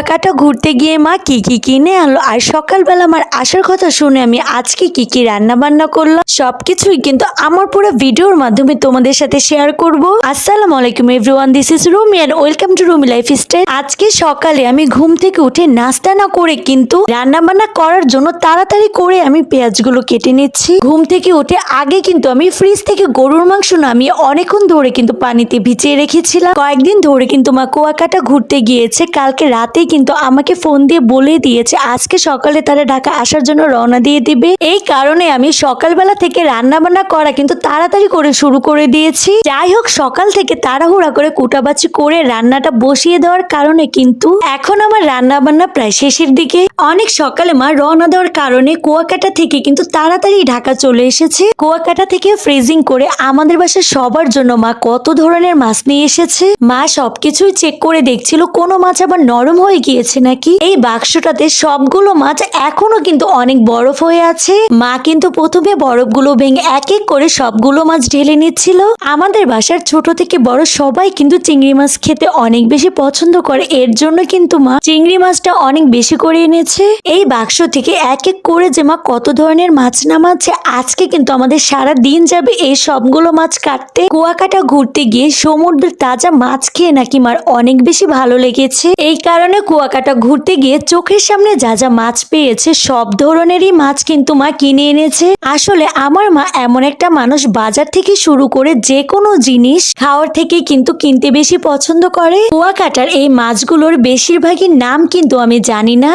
কুয়াকাটা ঘুরতে গিয়ে মা কি কি কিনে আনলো? আর সকালবেলা আমার আসার কথা শুনে আমি আজকে কি কি রান্না বান্না করলাম? সবকিছুই কিন্তু আমার পুরো ভিডিওর মাধ্যমে তোমাদের সাথে শেয়ার করব। আসসালামু আলাইকুম everyone this is Rumi and welcome to Rumi lifestyle আজকে সকালে আমি ঘুম থেকে উঠে নাস্তা না করে কিন্তু রান্না বান্না করার জন্য তাড়াতাড়ি করে আমি পেঁয়াজগুলো কেটে নিচ্ছি। ঘুম থেকে উঠে আগে কিন্তু আমি ফ্রিজ থেকে গরুর মাংস না আমি অনেকক্ষণ ধরে কিন্তু পানিতে ভিজিয়ে রেখেছিলাম। কয়েকদিন ধরে কিন্তু মা কুয়াকাটা ঘুরতে গিয়েছে। কালকে রাতেই কিন্তু আমাকে ফোন দিয়ে বলে দিয়েছে, আজকে সকালে তারা ঢাকা আসার জন্য রওনা দিয়ে দিবে। এই কারণে আমি সকালবেলা থেকে রান্না বান্না করা কিন্তু তাড়াতাড়ি করে শুরু করে দিয়েছি। যাই হোক, সকাল থেকে তাড়াহুড়া করে কুটাবাচি করে রান্নাটা বসিয়ে দেওয়ার কারণে কিন্তু এখন আমার রান্না বান্না প্রায় শেষের দিকে। অনেক সকালে মা রওনা দেওয়ার কারণে কুয়াকাটা থেকে কিন্তু তাড়াতাড়ি ঢাকা চলে এসেছে। কুয়াকাটা থেকে ফ্রিজিং করে আমাদের বাসায় সবার জন্য মা কত ধরনের মাছ নিয়ে এসেছে। মা সবকিছুই চেক করে দেখছিল, কোনো মাছ আবার নরম হয়ে গিয়েছে নাকি? এই বাক্সটাতে সবগুলো মাছ এখনও কিন্তু অনেক বরফ হয়ে আছে। মা কিন্তু প্রথমে বরফগুলো ভেঙে এক এক করে সবগুলো মাছ ঢেলে নিচ্ছিল। আমাদের বাসার ছোট থেকে বড় সবাই কিন্তু চিংড়ি মাছ খেতে অনেক বেশি পছন্দ করে। এর জন্য কিন্তু মা চিংড়ি মাছটা অনেক বেশি করে এনেছে। এই বাক্স থেকে এক এক করে যে মা কত ধরনের মাছ নামাচ্ছে, আজকে কিন্তু আমাদের সারা দিন যাবে এই সবগুলো মাছ কাটতে। কুয়াকাটা ঘুরতে গিয়ে সমুদ্রের তাজা মাছ খেয়ে নাকি মার অনেক বেশি ভালো লেগেছে। এই কারণে কুয়াকাটা ঘুরতে গিয়ে চোখের সামনে যা যা মাছ পেয়েছে, সব ধরনেরই মাছ কিন্তু মা কিনে এনেছে। আসলে আমার মা এমন একটা মানুষ বাজার থেকে শুরু করে যে কোনো জিনিস খাওয়ার থেকে কিন্তু কিনতে বেশি পছন্দ করে। কুয়াকাটার এই মাছগুলোর বেশিরভাগই নাম কিন্তু আমি জানি না।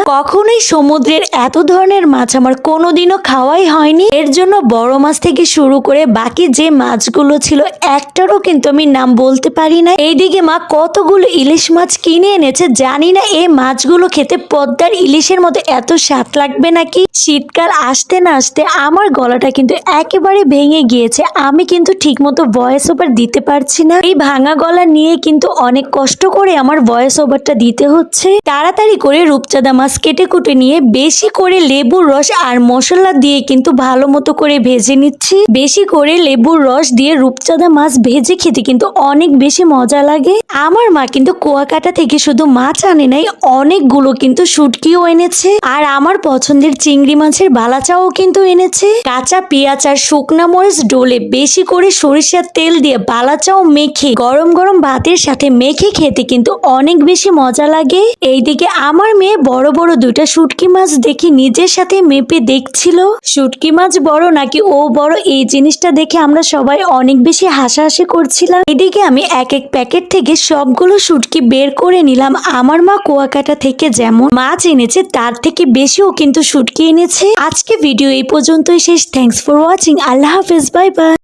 কখনোই সমুদ্রের এত ধরনের মাছ আমার কোনোদিনও খাওয়াই হয়নি। এর জন্য বড় মাছ থেকে শুরু করে বাকি যে মাছগুলো ছিল, একটারও কিন্তু আমি নাম বলতে পারি না। এইদিকে মা কতগুলো ইলিশ মাছ কিনে এনেছে জানি না, এই মাছগুলো খেতে পদ্মার ইলিশের মতো এত স্বাদ লাগবে নাকি? শীতকাল আসতে না আসতে আমার গলাটা কিন্তু একেবারে ভেঙে গিয়েছে, আমি কিন্তু ঠিকমতো ভয়েস ওভার দিতে পারছি না। এই ভাঙা গলা নিয়ে কিন্তু অনেক কষ্ট করে আমার ভয়েস ওভারটা দিতে হচ্ছে। তাড়াতাড়ি করে রূপচাঁদা মাছ কেটে কুটে নিয়ে বেশি করে লেবুর রস আর মশলা দিয়ে কিন্তু ভালো মতো করে ভেজে নিচ্ছি। বেশি করে লেবুর রস দিয়ে রূপচাঁদা মাছ ভেজে খেতে কিন্তু অনেক বেশি মজা লাগে। আমার মা কিন্তু কুয়াকাটা থেকে শুধু মাছ আনে নাই, অনেকগুলো কিন্তু শুটকিও এনেছে। আর আমার পছন্দের চিংড়ি মাছের বালাচাও কিন্তু এনেছে। কাঁচা পেঁয়াজ আর শুকনা মরিচ ডোলে বেশি করে সরিষার তেল দিয়ে বালাচাও মেখে, গরম গরম ভাতের সাথে মেখে খেতে কিন্তু অনেক বেশি মজা লাগে। এইদিকে আমার মেয়ে বড় বড় দুইটা শুটকি মাছ দেখে নিজের সাথে মেপে দেখছিল? শুটকি মাছ বড় নাকি ও বড়? এই জিনিসটা দেখে আমরা সবাই অনেক বেশি হাসাহাসি করছিলাম। এদিকে আমি এক এক প্যাকেট থেকে সবগুলো শুটকি বের করে নিলাম। আমার মা কুয়াকাটা থেকে যেমন মাছ এনেছে, তার থেকে বেশিও কিন্তু শুটকি এনেছে। আজকে ভিডিও এই পর্যন্তই শেষ। থ্যাঙ্কস ফর ওয়াচিং আল্লাহ হাফেজ। Bye bye